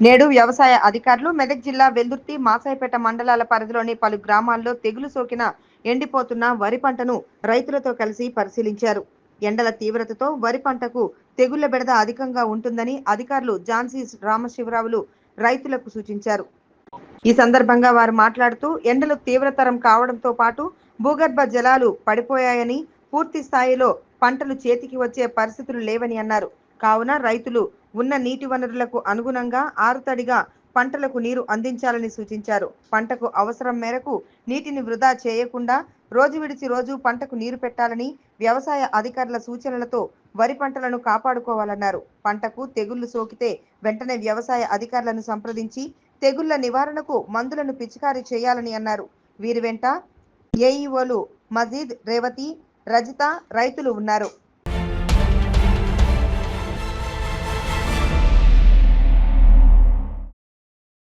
నేడు వ్యవసాయ అధికారులు మెదక్ జిల్లా వెల్దుర్తి మాసాయిపేట మండలాల పరిధిలోని పలు గ్రామాల్లో తెగులు సోకిన ఎండిపోతున్న వరి పంటను రైతులతో కలిసి పరిశీలించారు. ఎండల తీవ్రతతో వరి పంటకు తెగుళ్ళ బెడద అధికంగా ఉంటుందని అధికారులు ఝాన్సీ రామశివరావులు రైతులకు సూచించారు. ఈ సందర్భంగా వారు మాట్లాడుతూ ఎండలు తీవ్రతరం కావడంతో పాటు భూగర్భ జలాలు పడిపోయాయని పూర్తి స్థాయిలో పంటలు చేతికి వచ్చే పరిస్థితులు లేవని అన్నారు. కావున రైతులు ఉన్న నీటి వనరులకు అనుగుణంగా ఆరుతడిగా పంటలకు నీరు అందించాలని సూచించారు. పంటకు అవసరం మేరకు నీటిని వృధా చేయకుండా రోజు విడిచి రోజు పంటకు నీరు పెట్టాలని వ్యవసాయ అధికారుల సూచనలతో వరి పంటలను కాపాడుకోవాలన్నారు. పంటకు తెగుళ్ళు సోకితే వెంటనే వ్యవసాయ అధికారులను సంప్రదించి తెగుళ్ళ నివారణకు మందులను పిచికారీ చేయాలని అన్నారు. వీరి వెంట ఏఈఓలు మజీద్ రేవతి రజిత రైతులు ఉన్నారు.